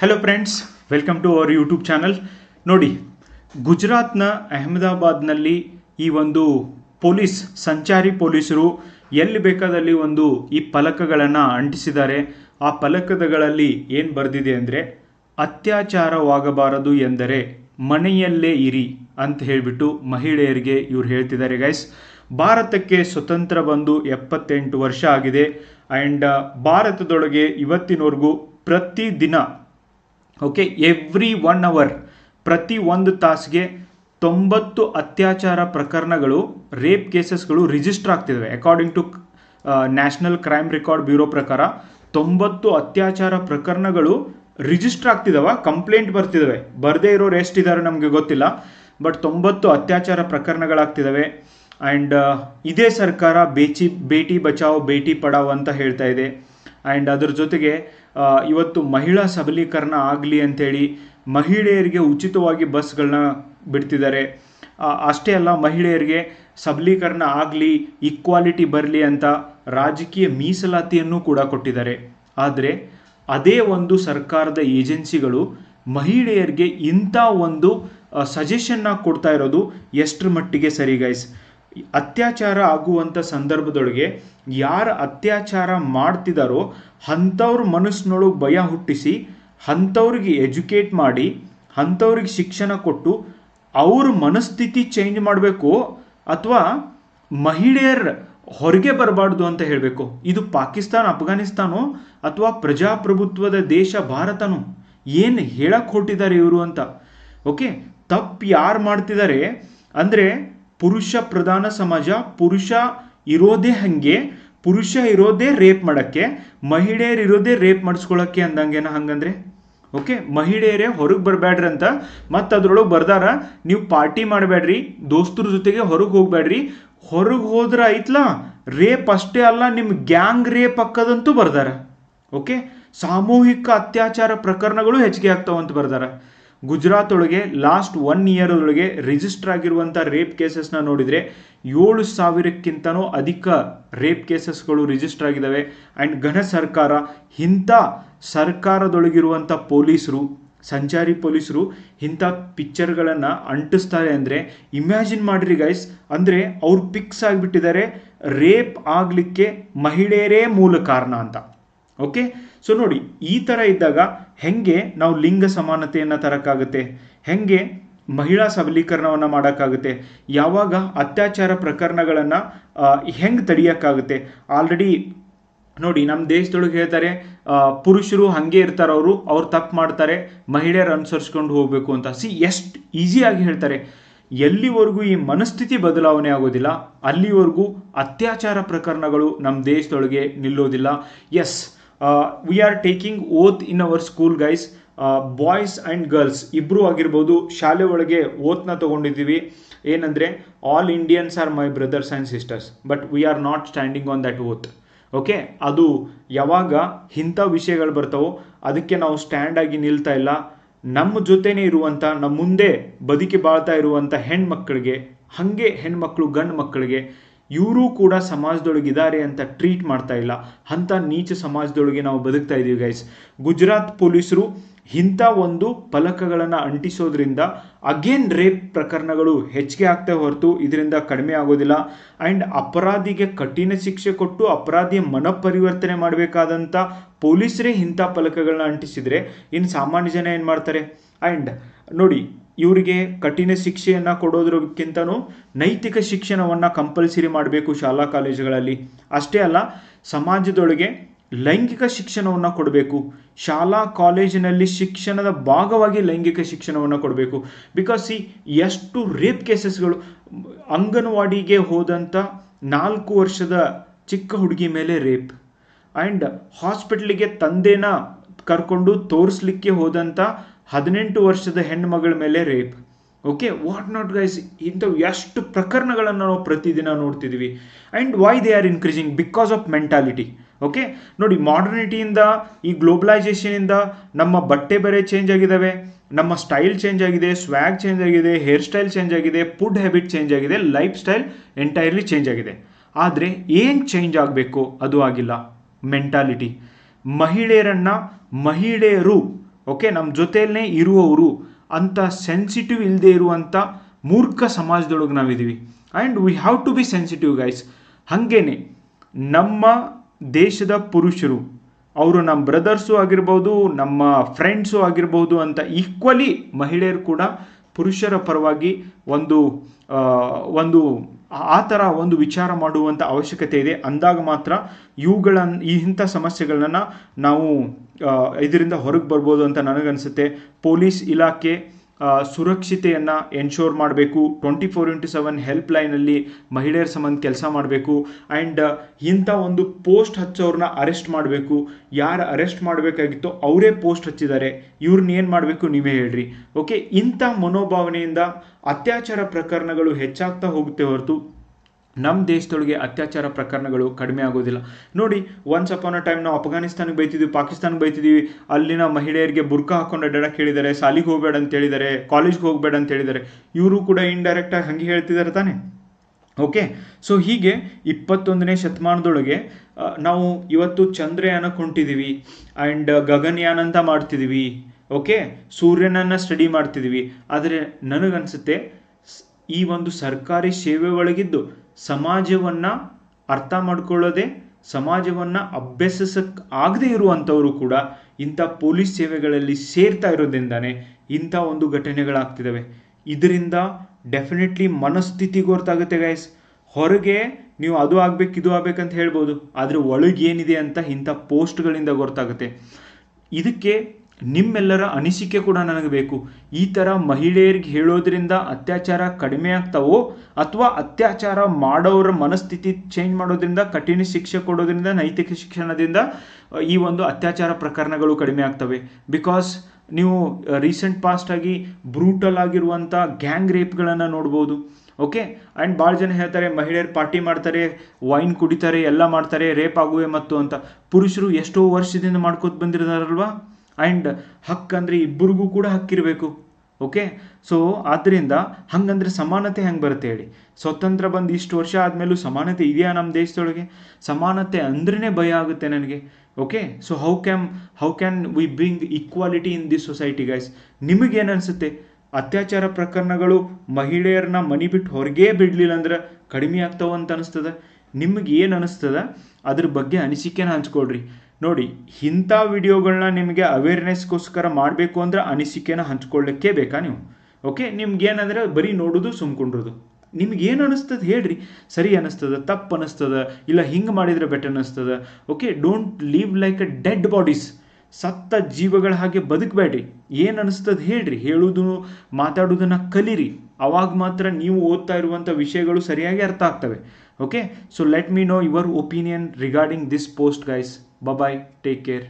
Hello friends welcome to our YouTube channel ನೋಡಿ, ಗುಜರಾತ್ನ ಅಹಮದಾಬಾದ್ನಲ್ಲಿ ಈ ಒಂದು ಪೊಲೀಸ್, ಸಂಚಾರಿ ಪೊಲೀಸರು ಎಲ್ಲಿ ಬೇಕಾದಲ್ಲಿ ಒಂದು ಈ ಫಲಕಗಳನ್ನು ಅಂಟಿಸಿದ್ದಾರೆ. ಆ ಫಲಕಗಳಲ್ಲಿ ಏನು ಬರೆದಿದೆ ಅಂದರೆ, ಅತ್ಯಾಚಾರವಾಗಬಾರದು ಎಂದರೆ ಮನೆಯಲ್ಲೇ ಇರಿ ಅಂತ ಹೇಳಿಬಿಟ್ಟು ಮಹಿಳೆಯರಿಗೆ ಇವ್ರು ಹೇಳ್ತಿದ್ದಾರೆ ಗೈಸ್ ಭಾರತಕ್ಕೆ ಸ್ವತಂತ್ರ ಬಂದು ಎಪ್ಪತ್ತೆಂಟು ವರ್ಷ ಆಗಿದೆ. ಆ್ಯಂಡ್ ಭಾರತದೊಳಗೆ ಇವತ್ತಿನವರೆಗೂ ಪ್ರತಿದಿನ ಓಕೆ ಎವ್ರಿ ಒನ್ ಅವರ್ ಪ್ರತಿ ಒಂದು ತಾಸಿಗೆ ತೊಂಬತ್ತು ಅತ್ಯಾಚಾರ ಪ್ರಕರಣಗಳು ರೇಪ್ ಕೇಸಸ್ಗಳು register ಆಗ್ತಿದ್ದಾವೆ according to National Crime Record Bureau ಪ್ರಕಾರ, ತೊಂಬತ್ತು ಅತ್ಯಾಚಾರ ಪ್ರಕರಣಗಳು ರಿಜಿಸ್ಟರ್ ಆಗ್ತಿದ್ದಾವೆ ಕಂಪ್ಲೇಂಟ್ ಬರ್ತಿದ್ದಾವೆ ಬರದೇ ಇರೋರು ಎಷ್ಟಿದ್ದಾರೆ ನಮಗೆ ಗೊತ್ತಿಲ್ಲ ಬಟ್ ತೊಂಬತ್ತು ಅತ್ಯಾಚಾರ ಪ್ರಕರಣಗಳಾಗ್ತಿದ್ದಾವೆ ಆ್ಯಂಡ್ ಇದೇ ಸರ್ಕಾರ ಬೇಚಿ, ಬೇಟಿ ಬಚಾವ್, ಬೇಟಿ ಪಡಾವ್ ಅಂತ ಹೇಳ್ತಾ ಇದೆ. ಆ್ಯಂಡ್ ಅದ್ರ ಜೊತೆಗೆ ಇವತ್ತು ಮಹಿಳಾ ಸಬಲೀಕರಣ ಆಗಲಿ ಅಂತೇಳಿ ಮಹಿಳೆಯರಿಗೆ ಉಚಿತವಾಗಿ ಬಸ್ಗಳನ್ನ ಬಿಡ್ತಿದ್ದಾರೆ. ಅಷ್ಟೇ ಅಲ್ಲ, ಮಹಿಳೆಯರಿಗೆ ಸಬಲೀಕರಣ ಆಗಲಿ ಈಕ್ವಾಲಿಟಿ ಬರಲಿ ಅಂತ ರಾಜಕೀಯ ಮೀಸಲಾತಿಯನ್ನು ಕೂಡ ಕೊಟ್ಟಿದ್ದಾರೆ. ಆದರೆ ಅದೇ ಒಂದು ಸರ್ಕಾರದ ಏಜೆನ್ಸಿಗಳು ಮಹಿಳೆಯರಿಗೆ ಇಂಥ ಒಂದು ಸಜೆಷನ್ನ ಕೊಡ್ತಾ ಇರೋದು ಎಷ್ಟರ ಮಟ್ಟಿಗೆ ಸರಿ ಗೈಸ್ ಅತ್ಯಾಚಾರ ಆಗುವಂಥ ಸಂದರ್ಭದೊಳಗೆ ಯಾರು ಅತ್ಯಾಚಾರ ಮಾಡ್ತಿದ್ದಾರೋ ಅಂಥವ್ರ ಮನಸ್ಸಿನೊಳಗೆ ಭಯ ಹುಟ್ಟಿಸಿ, ಅಂಥವ್ರಿಗೆ ಎಜುಕೇಟ್ ಮಾಡಿ, ಅಂಥವ್ರಿಗೆ ಶಿಕ್ಷಣ ಕೊಟ್ಟು ಅವ್ರ ಮನಸ್ಥಿತಿ ಚೇಂಜ್ ಮಾಡಬೇಕು ಅಥವಾ ಮಹಿಳೆಯರ ಹೊರಗೆ ಬರಬಾರ್ದು ಅಂತ ಹೇಳಬೇಕು. ಇದು ಪಾಕಿಸ್ತಾನ, ಅಫ್ಘಾನಿಸ್ತಾನೋ ಅಥವಾ ಪ್ರಜಾಪ್ರಭುತ್ವದ ದೇಶ ಭಾರತನೋ? ಏನು ಹೇಳಕ್ಕೆ ಹೊರಟಿದ್ದಾರೆ ಇವರು ಅಂತ? ಓಕೆ, ತಪ್ಪು ಯಾರು ಮಾಡ್ತಿದ್ದಾರೆ ಅಂದರೆ ಪುರುಷ ಪ್ರಧಾನ ಸಮಾಜ, ಪುರುಷ ಇರೋದೇ ಹಂಗೆ, ಪುರುಷ ಇರೋದೇ ರೇಪ್ ಮಾಡೋಕ್ಕೆ, ಮಹಿಳೆಯರು ಇರೋದೇ ರೇಪ್ ಮಾಡಿಸ್ಕೊಳ್ಳೋಕ್ಕೆ ಅಂದಂಗೇನ ಹಂಗಂದ್ರೆ? ಓಕೆ, ಮಹಿಳೆಯರೇ ಹೊರಗೆ ಬರಬೇಡ್ರಿ ಅಂತ ಮತ್ತು ಅದ್ರೊಳಗೆ ಬರ್ದಾರ, ನೀವು ಪಾರ್ಟಿ ಮಾಡಬೇಡ್ರಿ ದೋಸ್ತರ ಜೊತೆಗೆ ಹೊರಗೆ ಹೋಗ್ಬೇಡ್ರಿ ಹೊರಗೆ ಹೋದ್ರೆ ಐತ್ಲಾ, ರೇಪ್ ಅಷ್ಟೇ ಅಲ್ಲ ನಿಮ್ಮ ಗ್ಯಾಂಗ್ ರೇಪ್ ಅಕ್ಕದಂತೂ ಬರ್ದಾರ. ಓಕೆ, ಸಾಮೂಹಿಕ ಅತ್ಯಾಚಾರ ಪ್ರಕರಣಗಳು ಹೆಚ್ಚಿಗೆ ಆಗ್ತಾವಂತ ಬರ್ದಾರ. ಗುಜರಾತ್ ಒಳಗೆ ಲಾಸ್ಟ್ ಒನ್ ಇಯರ್ ಒಳಗೆ ರಿಜಿಸ್ಟರ್ ಆಗಿರುವಂಥ ರೇಪ್ ಕೇಸಸ್ನ ನೋಡಿದರೆ ಏಳು ಸಾವಿರಕ್ಕಿಂತನೂ ಅಧಿಕ ರೇಪ್ ಕೇಸಸ್ಗಳು ರಿಜಿಸ್ಟರ್ ಆಗಿದ್ದಾವೆ ಆ್ಯಂಡ್ ಘನ ಸರ್ಕಾರ, ಇಂಥ ಸರ್ಕಾರದೊಳಗಿರುವಂಥ ಪೊಲೀಸರು, ಸಂಚಾರಿ ಪೊಲೀಸರು ಇಂಥ ಪಿಕ್ಚರ್ಗಳನ್ನು ಅಂಟಿಸ್ತಾರೆ ಅಂದರೆ ಇಮ್ಯಾಜಿನ್ ಮಾಡಿರಿ ಗೈಸ್ ಅಂದರೆ ಅವ್ರು ಪಿಕ್ಸ್ ಆಗಿಬಿಟ್ಟಿದ್ದಾರೆ ರೇಪ್ ಆಗಲಿಕ್ಕೆ ಮಹಿಳೆಯರೇ ಮೂಲ ಕಾರಣ ಅಂತ. ಓಕೆ ಸೊ ನೋಡಿ, ಈ ಥರ ಇದ್ದಾಗ ಹೆಂಗೆ ನಾವು ಲಿಂಗ ಸಮಾನತೆಯನ್ನು ತರಕ್ಕಾಗುತ್ತೆ? ಹೆಂಗೆ ಮಹಿಳಾ ಸಬಲೀಕರಣವನ್ನು ಮಾಡೋಕ್ಕಾಗುತ್ತೆ? ಯಾವಾಗ ಅತ್ಯಾಚಾರ ಪ್ರಕರಣಗಳನ್ನು ಹೆಂಗೆ ತಡೆಯೋಕ್ಕಾಗುತ್ತೆ? ಆಲ್ರೆಡಿ ನೋಡಿ ನಮ್ಮ ದೇಶದೊಳಗೆ ಹೇಳ್ತಾರೆ ಪುರುಷರು ಹಾಗೆ ಇರ್ತಾರೆ ಅವರು, ಅವ್ರು ತಪ್ಪು ಮಾಡ್ತಾರೆ, ಮಹಿಳೆಯರು ಅನುಸರಿಸ್ಕೊಂಡು ಹೋಗಬೇಕು ಅಂತ. ಸಿ ಎಷ್ಟು ಈಸಿಯಾಗಿ ಹೇಳ್ತಾರೆ. ಎಲ್ಲಿವರೆಗೂ ಈ ಮನಸ್ಥಿತಿ ಬದಲಾವಣೆ ಆಗೋದಿಲ್ಲ, ಅಲ್ಲಿವರೆಗೂ ಅತ್ಯಾಚಾರ ಪ್ರಕರಣಗಳು ನಮ್ಮ ದೇಶದೊಳಗೆ ನಿಲ್ಲೋದಿಲ್ಲ. As we are taking oath in our school guys boys and girls ಇಬ್ಬರೂ ಆಗಿರ್ಬೋದು, ಶಾಲೆ ಒಳಗೆ ಓತ್ನ ತಗೊಂಡಿದ್ದೀವಿ. ಏನಂದರೆ all Indians are my brothers and sisters but we are not standing on that oath okay ಅದು ಯಾವಾಗ ಇಂಥ ವಿಷಯಗಳು ಬರ್ತಾವೋ, ಅದಕ್ಕೆ ನಾವು ಸ್ಟ್ಯಾಂಡ್ ಆಗಿ ನಿಲ್ತಾ ಇಲ್ಲ. ನಮ್ಮ ಜೊತೆನೇ ಇರುವಂಥ ನಮ್ಮ ಮುಂದೆ ಬದುಕಿ ಬಾಳ್ತಾ ಇರುವಂಥ ಹೆಣ್ಮಕ್ಳಿಗೆ, ಹಾಗೆ ಹೆಣ್ಮಕ್ಳು ಗಂಡು ಮಕ್ಕಳಿಗೆ ಇವರು ಕೂಡ ಸಮಾಜದೊಳಗಿದ್ದಾರೆ ಅಂತ ಟ್ರೀಟ್ ಮಾಡ್ತಾ ಇಲ್ಲ. ಅಂಥ ನೀಚ ಸಮಾಜದೊಳಗೆ ನಾವು ಬದುಕ್ತಾ ಇದ್ದೀವಿ ಗೈಸ್ ಗುಜರಾತ್ ಪೊಲೀಸರು ಇಂಥ ಒಂದು ಫಲಕಗಳನ್ನು ಅಂಟಿಸೋದ್ರಿಂದ ಅಗೇನ್ ರೇಪ್ ಪ್ರಕರಣಗಳು ಹೆಚ್ಚಿಗೆ ಆಗ್ತಾ ಹೊರತು ಇದರಿಂದ ಕಡಿಮೆ ಆಗೋದಿಲ್ಲ. ಆ್ಯಂಡ್ ಅಪರಾಧಿಗೆ ಕಠಿಣ ಶಿಕ್ಷೆ ಕೊಟ್ಟು ಅಪರಾಧಿಯ ಮನಪರಿವರ್ತನೆ ಮಾಡಬೇಕಾದಂಥ ಪೊಲೀಸರೇ ಇಂಥ ಫಲಕಗಳನ್ನ ಅಂಟಿಸಿದರೆ ಇನ್ನು ಸಾಮಾನ್ಯ ಜನ ಏನು ಮಾಡ್ತಾರೆ? ಆ್ಯಂಡ್ ನೋಡಿ ಇವರಿಗೆ ಕಠಿಣ ಶಿಕ್ಷೆಯನ್ನು ಕೊಡೋದ್ರಕ್ಕಿಂತನೂ ನೈತಿಕ ಶಿಕ್ಷಣವನ್ನು ಕಂಪಲ್ಸರಿ ಮಾಡಬೇಕು ಶಾಲಾ ಕಾಲೇಜುಗಳಲ್ಲಿ. ಅಷ್ಟೇ ಅಲ್ಲ, ಸಮಾಜದೊಳಗೆ ಲೈಂಗಿಕ ಶಿಕ್ಷಣವನ್ನು ಕೊಡಬೇಕು. ಶಾಲಾ ಕಾಲೇಜಿನಲ್ಲಿ ಶಿಕ್ಷಣದ ಭಾಗವಾಗಿ ಲೈಂಗಿಕ ಶಿಕ್ಷಣವನ್ನು ಕೊಡಬೇಕು. ಬಿಕಾಸ್ ಈ ಎಷ್ಟು ರೇಪ್ ಕೇಸಸ್ಗಳು ಅಂಗನವಾಡಿಗೆ ಹೋದಂಥ ನಾಲ್ಕು ವರ್ಷದ ಚಿಕ್ಕ ಹುಡುಗಿ ಮೇಲೆ ರೇಪ್ ಆ್ಯಂಡ್ ಹಾಸ್ಪಿಟ್ಲಿಗೆ ತಂದೆನ ಕರ್ಕೊಂಡು ತೋರಿಸ್ಲಿಕ್ಕೆ ಹೋದಂಥ ಹದಿನೆಂಟು ವರ್ಷದ ಹೆಣ್ಮಗಳ ಮೇಲೆ rape. Okay what not guys ಇಂಥವು ಎಷ್ಟು ಪ್ರಕರಣಗಳನ್ನು ನಾವು ಪ್ರತಿದಿನ ನೋಡ್ತಿದ್ದೀವಿ and why they are increasing because of mentality okay ನೋಡಿ ಮಾಡರ್ನಿಟಿಯಿಂದ ಈ ಗ್ಲೋಬಲೈಸೇಷನಿಂದ ನಮ್ಮ ಬಟ್ಟೆ ಬೇರೆ ಚೇಂಜ್ ಆಗಿದ್ದಾವೆ ನಮ್ಮ ಸ್ಟೈಲ್ ಚೇಂಜ್ ಆಗಿದೆ ಸ್ವ್ಯಾಗ್ ಚೇಂಜ್ ಆಗಿದೆ ಹೇರ್ ಸ್ಟೈಲ್ ಚೇಂಜ್ ಆಗಿದೆ ಫುಡ್ ಹ್ಯಾಬಿಟ್ ಚೇಂಜ್ ಆಗಿದೆ ಲೈಫ್ ಸ್ಟೈಲ್ ಎಂಟೈರ್ಲಿ ಚೇಂಜ್ ಆಗಿದೆ. ಆದರೆ ಏನು ಚೇಂಜ್ ಆಗಬೇಕು? ಅದು ಆಗಿಲ್ಲ. ಮೆಂಟಾಲಿಟಿ ಮಹಿಳೆಯರನ್ನು ಮಹಿಳೆಯರು ಓಕೆ ನಮ್ಮ ಜೊತೆಯಲ್ಲೇ ಇರುವವರು ಅಂತ ಸೆನ್ಸಿಟಿವ್ ಇಲ್ಲದೆ ಇರುವಂಥ ಮೂರ್ಖ ಸಮಾಜದೊಳಗೆ ನಾವಿದ್ದೀವಿ and we have to be sensitive guys ಹಾಗೇನೆ ನಮ್ಮ ದೇಶದ ಪುರುಷರು, ಅವರು ನಮ್ಮ ಬ್ರದರ್ಸು ಆಗಿರ್ಬೋದು, ನಮ್ಮ ಫ್ರೆಂಡ್ಸು ಆಗಿರ್ಬೋದು ಅಂತ ಈಕ್ವಲಿ ಮಹಿಳೆಯರು ಕೂಡ ಪುರುಷರ ಪರವಾಗಿ ಒಂದು ಒಂದು ಆ ಥರ ಒಂದು ವಿಚಾರ ಮಾಡುವಂಥ ಅವಶ್ಯಕತೆ ಇದೆ. ಅಂದಾಗ ಮಾತ್ರ ಇವುಗಳನ್ನು ಈ ಇಂಥ ಸಮಸ್ಯೆಗಳನ್ನು ನಾವು ಇದರಿಂದ ಹೊರಗೆ ಬರ್ಬೋದು ಅಂತ ನನಗನ್ಸುತ್ತೆ. ಪೊಲೀಸ್ ಇಲಾಖೆ ಸುರಕ್ಷತೆಯನ್ನು ಎನ್ಶೋರ್ ಮಾಡಬೇಕು. Twenty four into seven help ಲೈನಲ್ಲಿ ಮಹಿಳೆಯರ ಸಂಬಂಧ ಕೆಲಸ ಮಾಡಬೇಕು. ಆ್ಯಂಡ್ ಇಂಥ ಒಂದು ಪೋಸ್ಟ್ ಹಚ್ಚೋರನ್ನ ಅರೆಸ್ಟ್ ಮಾಡಬೇಕು. ಯಾರು ಅರೆಸ್ಟ್ ಮಾಡಬೇಕಾಗಿತ್ತೋ ಅವರೇ ಪೋಸ್ಟ್ ಹಚ್ಚಿದ್ದಾರೆ. ಇವ್ರನ್ನ ಏನು ಮಾಡಬೇಕು ನೀವೇ ಹೇಳ್ರಿ. ಓಕೆ ಇಂಥ ಮನೋಭಾವನೆಯಿಂದ ಅತ್ಯಾಚಾರ ಪ್ರಕರಣಗಳು ಹೆಚ್ಚಾಗ್ತಾ ಹೋಗುತ್ತೆ ಹೊರತು ನಮ್ಮ ದೇಶದೊಳಗೆ ಅತ್ಯಾಚಾರ ಪ್ರಕರಣಗಳು ಕಡಿಮೆ ಆಗೋದಿಲ್ಲ. ನೋಡಿ ಒನ್ಸ್ ಅಪಾನ್ ಅ ಟೈಮ್ ನಾವು ಅಫ್ಘಾನಿಸ್ತಾನಿಗೆ ಬೈತಿದ್ವಿ, ಪಾಕಿಸ್ತಾನಕ್ಕೆ ಬೈತಿದ್ವಿ. ಅಲ್ಲಿನ ಮಹಿಳೆಯರಿಗೆ ಬುರ್ಕ ಹಾಕೊಂಡು ಅಡ್ಡಾಡಕ್ಕೆ ಹೇಳಿದ್ದಾರೆ ಸಾಲಿಗೆ ಹೋಗಬೇಡ ಅಂತ ಹೇಳಿದ್ದಾರೆ ಕಾಲೇಜ್ಗೆ ಹೋಗಬೇಡ ಅಂತ ಹೇಳಿದ್ದಾರೆ. ಇವರು ಕೂಡ ಇಂಡೈರೆಕ್ಟಾಗಿ ಹಂಗೆ ಹೇಳ್ತಿದ್ದಾರೆ ತಾನೇ. ಓಕೆ ಸೊ ಹೀಗೆ ಇಪ್ಪತ್ತೊಂದನೇ ಶತಮಾನದೊಳಗೆ ನಾವು ಇವತ್ತು ಚಂದ್ರಯಾನಕ್ಕೆ ಹೊಂಟಿದ್ದೀವಿ ಆ್ಯಂಡ್ ಗಗನಯಾನ ಅಂತ ಮಾಡ್ತಿದ್ದೀವಿ ಓಕೆ ಸೂರ್ಯನನ್ನು ಸ್ಟಡಿ ಮಾಡ್ತಿದ್ದೀವಿ ಆದರೆ ನನಗನ್ಸುತ್ತೆ, ಈ ಒಂದು ಸರ್ಕಾರಿ ಸೇವೆ ಒಳಗಿದ್ದು ಸಮಾಜವನ್ನು ಅರ್ಥ ಮಾಡ್ಕೊಳ್ಳೋದೆ, ಸಮಾಜವನ್ನು ಅಭ್ಯಸಿಸಕ್ಕೆ ಆಗದೇ ಇರುವಂಥವರು ಕೂಡ ಇಂಥ ಪೊಲೀಸ್ ಸೇವೆಗಳಲ್ಲಿ ಸೇರ್ತಾ ಇರೋದ್ರಿಂದಾನೆ ಇಂಥ ಒಂದು ಘಟನೆಗಳಾಗ್ತಿದ್ದಾವೆ ಇದರಿಂದ ಡೆಫಿನೆಟ್ಲಿ ಮನಸ್ಥಿತಿ ಗೊತ್ತಾಗುತ್ತೆ ಗೈಸ್ ಹೊರಗೆ ನೀವು ಅದು ಆಗ್ಬೇಕು, ಇದು ಆಗ್ಬೇಕಂತ ಹೇಳ್ಬೋದು, ಆದರೆ ಒಳಗೆ ಏನಿದೆ ಅಂತ ಇಂಥ ಪೋಸ್ಟ್ಗಳಿಂದ ಗೊತ್ತಾಗುತ್ತೆ. ಇದಕ್ಕೆ ನಿಮ್ಮೆಲ್ಲರ ಅನಿಸಿಕೆ ಕೂಡ ನನಗೆ ಬೇಕು. ಈ ಥರ ಮಹಿಳೆಯರಿಗೆ ಹೇಳೋದ್ರಿಂದ ಅತ್ಯಾಚಾರ ಕಡಿಮೆ ಆಗ್ತಾವೋ ಅಥವಾ ಅತ್ಯಾಚಾರ ಮಾಡೋರ ಮನಸ್ಥಿತಿ ಚೇಂಜ್ ಮಾಡೋದ್ರಿಂದ, ಕಠಿಣ ಶಿಕ್ಷೆ ಕೊಡೋದ್ರಿಂದ, ನೈತಿಕ ಶಿಕ್ಷಣದಿಂದ ಈ ಒಂದು ಅತ್ಯಾಚಾರ ಪ್ರಕರಣಗಳು ಕಡಿಮೆ ಆಗ್ತವೆ. ಬಿಕಾಸ್ ನೀವು ರೀಸೆಂಟ್ ಪಾಸ್ಟ್ ಆಗಿ ಬ್ರೂಟಲ್ ಆಗಿರುವಂಥ ಗ್ಯಾಂಗ್ ರೇಪ್ಗಳನ್ನು ನೋಡ್ಬೋದು. ಓಕೆ ಆ್ಯಂಡ್ ಭಾಳ ಜನ ಹೇಳ್ತಾರೆ, ಮಹಿಳೆಯರು ಪಾರ್ಟಿ ಮಾಡ್ತಾರೆ ವೈನ್ ಕುಡಿತಾರೆ, ಎಲ್ಲ ಮಾಡ್ತಾರೆ ರೇಪ್ ಆಗುವೆ ಮತ್ತು ಅಂತ. ಪುರುಷರು ಎಷ್ಟೋ ವರ್ಷದಿಂದ ಮಾಡ್ಕೋತ ಬಂದಿರ್ತಾರಲ್ವಾ ಆ್ಯಂಡ್ ಹಕ್ಕಂದ್ರೆ ಇಬ್ಬರಿಗೂ ಕೂಡ ಹಕ್ಕಿರಬೇಕು ಓಕೆ ಸೊ ಆದ್ದರಿಂದ ಹಂಗಂದ್ರೆ ಸಮಾನತೆ ಹೆಂಗೆ ಬರುತ್ತೆ ಹೇಳಿ? ಸ್ವತಂತ್ರ ಬಂದು ಇಷ್ಟು ವರ್ಷ ಆದಮೇಲೂ ಸಮಾನತೆ ಇದೆಯಾ ನಮ್ಮ ದೇಶದೊಳಗೆ? ಸಮಾನತೆ ಅಂದ್ರೇ ಭಯ ಆಗುತ್ತೆ ನನಗೆ. Okay so how can how can we bring equality in this society guys ನಿಮಗೇನು ಅನಿಸುತ್ತೆ? ಅತ್ಯಾಚಾರ ಪ್ರಕರಣಗಳು ಮಹಿಳೆಯರನ್ನ ಮನಿ ಬಿಟ್ಟು ಹೊರಗೇ ಬಿಡಲಿಲ್ಲ ಅಂದ್ರೆ ಕಡಿಮೆ ಆಗ್ತಾವಂತ ನಿಮಗೆ ನಿಮ್ಗೆ ಏನು ಅನಿಸ್ತದ? ಅದ್ರ ಬಗ್ಗೆ ಅನಿಸಿಕೆನ ಹಂಚ್ಕೊಳ್ರಿ. ನೋಡಿ, ಇಂಥ ವಿಡಿಯೋಗಳನ್ನ ನಿಮಗೆ ಅವೇರ್ನೆಸ್ಗೋಸ್ಕರ ಮಾಡಬೇಕು ಅಂದ್ರೆ ಅನಿಸಿಕೆನ ಹಂಚ್ಕೊಳ್ಳಿಕ್ಕೆ ಬೇಕಾ ನೀವು? ಓಕೆ ನಿಮ್ಗೇನಂದರೆ ಬರೀ ನೋಡೋದು ಸುಮ್ಕೊಂಡ್ರದು. ನಿಮ್ಗೆ ಏನು ಅನಿಸ್ತದೆ ಹೇಳ್ರಿ. ಸರಿ ಅನಿಸ್ತದ, ತಪ್ಪು ಅನಿಸ್ತದ, ಇಲ್ಲ ಹಿಂಗೆ ಮಾಡಿದ್ರೆ ಬೆಟರ್ ಅನಿಸ್ತದ. Okay don't leave like a dead bodies ಸತ್ತ ಜೀವಗಳ ಹಾಗೆ ಬದುಕಬೇಡ್ರಿ. ಏನು ಅನಿಸ್ತದ ಹೇಳ್ರಿ? ಹೇಳೋದು, ಮಾತಾಡೋದನ್ನು ಕಲೀರಿ. ಅವಾಗ ಮಾತ್ರ ನೀವು ಓದ್ತಾ ಇರುವಂಥ ವಿಷಯಗಳು ಸರಿಯಾಗಿ ಅರ್ಥ ಆಗ್ತವೆ. okay? So let me know your opinion regarding this post guys. Bye bye take care.